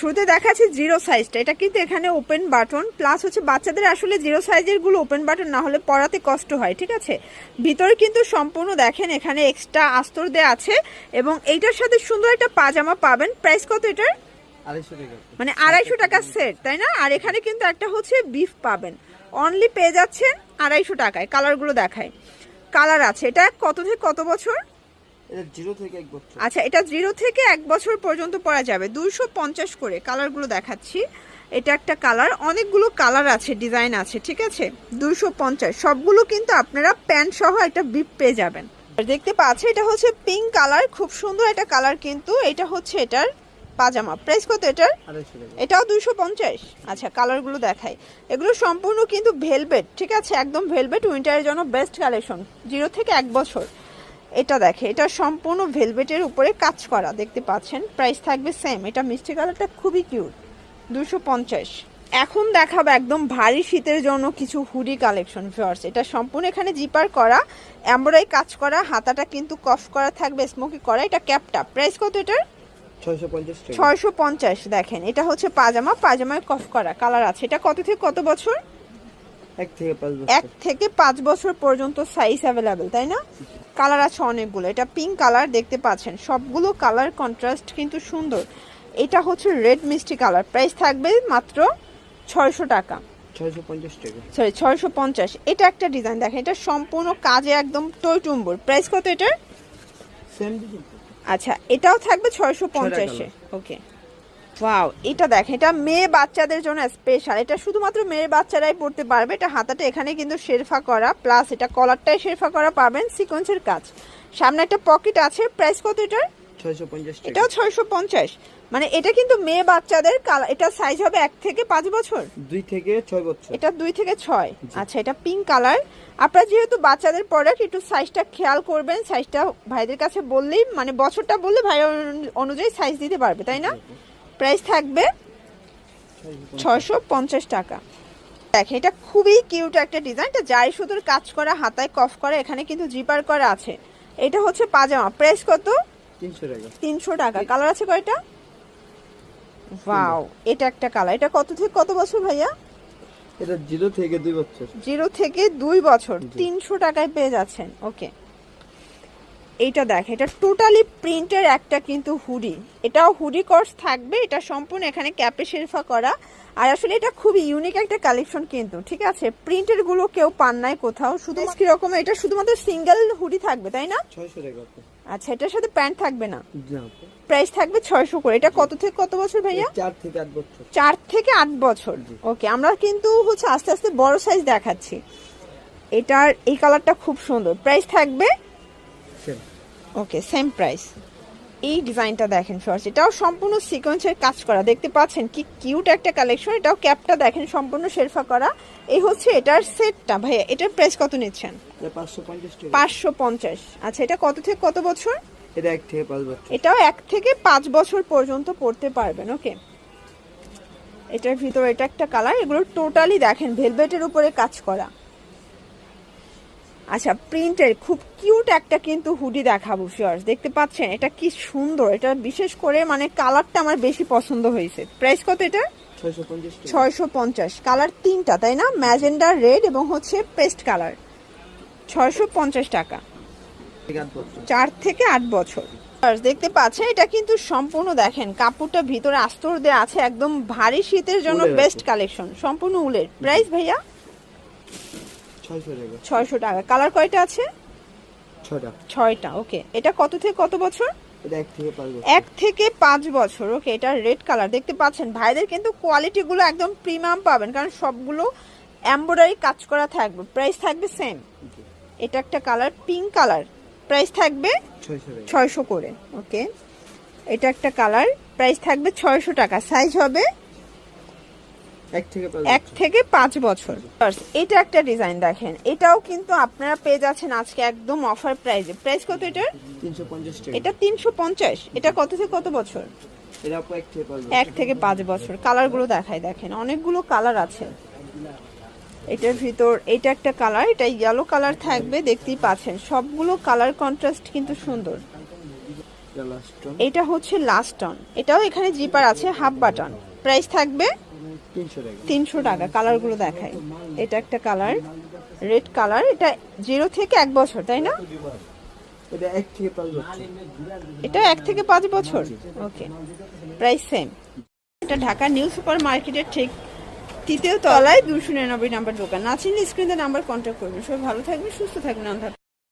শুরুতে দেখাচ্ছি জিরো সাইজটা। এটা কিন্তু এখানে ওপেন বাটন প্লাস হচ্ছে বাচ্চাদের আসলে জিরো সাইজেরগুলো ওপেন বাটন না হলে পড়াতে কষ্ট হয় ঠিক আছে? ভিতরে কিন্তু সম্পূর্ণ দেখেন এখানে এক্সট্রা আস্তর দেওয়া আছে এবং এইটার সাথে সুন্দর একটা পাজামা পাবেন। প্রাইস কত এটার? মানে আড়াইশো টাকা সেট তাই না? আর এখানে কিন্তু একটা হচ্ছে বিফ পাবেন। অনলি পেয়ে যাচ্ছেন আড়াইশো টাকায় কালারগুলো দেখায়। কালার আছে এটা কত থেকে কত বছর? আচ্ছা এটা জিরো থেকে এক বছর পর্যন্ত পরা যাবে। দুইশো পঞ্চাশ করে কালারগুলো দেখাচ্ছি। এটা একটা কালার অনেকগুলো কালার আছে ডিজাইন আছে ঠিক আছে? দুইশো পঞ্চাশ। সবগুলো কিন্তু আপনারা প্যান্ট সহ একটা বিপ পেয়ে যাবেন। দেখতে পাচ্ছেন এটা হচ্ছে পিঙ্ক কালার খুব সুন্দর একটা কালার কিন্তু। এটা হচ্ছে এটার পাজামা। প্রাইস কত এটার? এটাও দুইশো পঞ্চাশ। আচ্ছা কালারগুলো দেখাই। এগুলো সম্পূর্ণ কিন্তু ভেলভেট ঠিক আছে? একদম ভেলভেট উইন্টারের জন্য বেস্ট কালেকশন জিরো থেকে এক বছর। এটা দেখে এটা সম্পূর্ণ ভেলভেটের উপরে কাজ করা দেখতে পাচ্ছেন? প্রাইস থাকবে সেম এটা মিষ্টি কালারটা খুবই কিউট দুশো পঞ্চাশ। এখন দেখাবো একদম ভারী শীতের জন্য কিছু হুডি কালেকশন ভিউয়ার্স এটা সম্পূর্ণ এখানে জিপার করা এমব্রয়ডারি কাজ করা হাতাটা কিন্তু কফ করা থাকবে স্মোকি করা এটা ক্যাপটা প্রাইস কত এটার? ছয়শো পঞ্চাশ দেখেন এটা হচ্ছে পাজামা পাজামায় কফ করা কালার আছে এটা কত থেকে কত বছর? এক থেকে পাঁচ বছর। পর্যন্ত সাইজ অ্যাভেলেবেল তাই না? কালার আছে অনেকগুলো এটা পিঙ্ক কালার দেখতে পাচ্ছেন। সবগুলো কালার কন্ট্রাস্ট কিন্তু সুন্দর। এটা হচ্ছে রেড মিষ্টি কালার প্রাইস থাকবে মাত্র ছয়শো টাকা। ছয়শো পঞ্চাশ টাকা। সরি ছয়শো পঞ্চাশ। এটা একটা ডিজাইন দেখেন এটা সম্পূর্ণ কাজে একদম টইটুম্বুর প্রাইস কত এটার? আচ্ছা এটাও থাকবে ছয়শো পঞ্চাশে। ওকে ওয়াও এটা দেখেন এটা মেয়ে বাচ্চাদের জন্য স্পেশাল এটা শুধুমাত্র মেয়ে বাচ্চারাই পড়তে পারবে এটা হাতাটা এখানে কিন্তু শেরফা করা প্লাস এটা কলারটাই শেরফা করা পাবেন সিকোয়েন্সের কাজ। সামনে একটা পকেট আছে প্রাইস কত এটার? এটাও ছয়শো পঞ্চাশ। মানে এটা কিন্তু মেয়ে বাচ্চাদের এটা সাইজ হবে এক থেকে পাঁচ বছর? দুই থেকে ছয় বছর। এটা দুই থেকে ছয়? আচ্ছা এটা পিঙ্ক কালার আপনারা যেহেতু বাচ্চাদের প্রোডাক্ট একটু সাইজটা খেয়াল করবেন সাইজটা ভাইদের কাছে বললেই মানে বছরটা বললে ভাই অনুযায়ী সাইজ দিতে পারবে তাই না? প্রাইস থাকবে ছয়শো পঞ্চাশ টাকা। দেখেন এটা খুবই কিউট একটা ডিজাইন। এটা যাই সুতোর কাজ করা হাতায় কফ করা এখানে কিন্তু জিপার করা আছে। এটা হচ্ছে পাজামা। প্রাইস কত? তিনশো টাকা। তিনশো টাকা। কালার আছে কয়টা? ওয়াও এটা একটা কালার। এটা কত থেকে কত বছর ভাইয়া? এটা জিরো থেকে দুই বছর। জিরো থেকে দুই বছর। তিনশো টাকায় পেয়ে যাচ্ছেন। ওকে। এইটা দেখ এটা টোটালি প্রিন্টের একটা কিন্তু হুডি এটাও হুডি কোর্স থাকবে এটা সম্পূর্ণ এখানে ক্যাপে শেরফা করা। আর আসলে এটা খুবই ইউনিক একটা কালেকশন কিন্তু ঠিক আছে? প্রিন্টেরগুলো কেউ পান নাই কোথাও শুধু কি রকম এটা শুধুমাত্র সিঙ্গেল হুডি থাকবে তাই না। আচ্ছা এটার সাথে প্যান্ট থাকবে না? প্রাইস থাকবে ছয়শো করে। এটা কত থেকে কত বছর ভাইয়া? চার থেকে আট বছর। চার থেকে আট বছর। ওকে আমরা কিন্তু হচ্ছে আস্তে আস্তে বড় সাইজ দেখাচ্ছি। এটার এই কালারটা খুব সুন্দর। প্রাইস থাকবে ওকে সেম প্রাইস এই ডিজাইনটা দেখেন ফার্স্ট এটাও সম্পূর্ণ সিকোয়েন্সের কাজ করা। দেখতে পাচ্ছেন কি কিউট একটা কালেকশন এটাও ক্যাপটা দেখেন সম্পূর্ণ শেরফা করা। এই হচ্ছে এটার সেটটা ভাইয়া এটার প্রাইস কত নিচ্ছেন? পাঁচশো পঞ্চাশ আচ্ছা এটা কত থেকে কত বছর? এটা এক থেকে পাঁচ বছর। এটাও এক থেকে পাঁচ বছর পর্যন্ত পড়তে পারবেন ওকে এটার ভিতরে এটা একটা কালার এগুলো টোটালি দেখেন ভেলভেটের উপরে কাজ করা। আচ্ছা প্রিন্টের খুব কিউট একটা কিন্তু হুডি দেখাবো ফিয়ার্স দেখতে পাচ্ছেন এটা কি সুন্দর। এটা বিশেষ করে মানে কালারটা আমার বেশি পছন্দ হয়েছে। প্রাইস কত এটা ছয়শো পঞ্চাশ কালার তিনটা তাই না? ম্যাজেন্ডার রেড এবং হচ্ছে পেস্ট কালার। ছয়শো পঞ্চাশ টাকা। চার থেকে আট বছর। দেখতে পাচ্ছেন এটা কিন্তু সম্পূর্ণ দেখেন কাপড়টা ভিতরে আস্তর দেওয়া আছে একদম ভারী শীতের জন্য বেস্ট কালেকশন সম্পূর্ণ উলের। প্রাইস ভাইয়া? ছয়শো টাকা। কালার কয়টা আছে? ছয়টা। ওকে। এটা কত থেকে কত বছর? এক থেকে পাঁচ বছর। ওকে। এটা রেড কালার। দেখতে পাচ্ছেন ভাইদের কিন্তু কোয়ালিটিগুলো একদম প্রিমিয়াম পাবেন কারণ সবগুলো এমব্রয়ডারি কাজ করা থাকবে। প্রাইস থাকবে সেম। এটা একটা কালার পিঙ্ক কালার। প্রাইস থাকবে ছয়শো ছয়শো করে ওকে। এটা একটা কালার প্রাইস থাকবে ছয়শো টাকা। সাইজ হবে এক থেকে পাঁচ বছর। এটা একটা ডিজাইন দেখেন। এটাও কিন্তু আপনারা পেয়ে যাচ্ছেন আজকে একদম অফার প্রাইজে প্রাইস কত টাকা। এটা তিনশো পঞ্চাশ। এটা কত থেকে কত বছর? এক থেকে পাঁচ বছর। কালারগুলো দেখাই দেখেন। অনেকগুলো কালার আছে। এটার ভিতর এটা একটা কালার এটা ইয়েলো কালার থাকবে দেখতেই পাচ্ছেন। সবগুলো কালার কন্ট্রাস্ট কিন্তু সুন্দর। এটা এটা হচ্ছে লাস্ট টন এটাও এখানে জিপার আছে হাফ বাটন প্রাইস থাকবে তিনশো টাকা। কালারগুলো দেখাই। এটা একটা কালার রেড কালার এটা জিরো থেকে এক বছর তাই না? এটা এক থেকে পাঁচ বছর। Okay price same. এটা ঢাকা নিউ সুপার মার্কেটের ঠিক তৃতীয় তলায় দুশো নিরানব্বই নাম্বার দোকান। না চিনলে স্ক্রিনে নাম্বার কন্ট্যাক্ট করবেন। সবাই ভালো থাকবেন সুস্থ থাকবেন।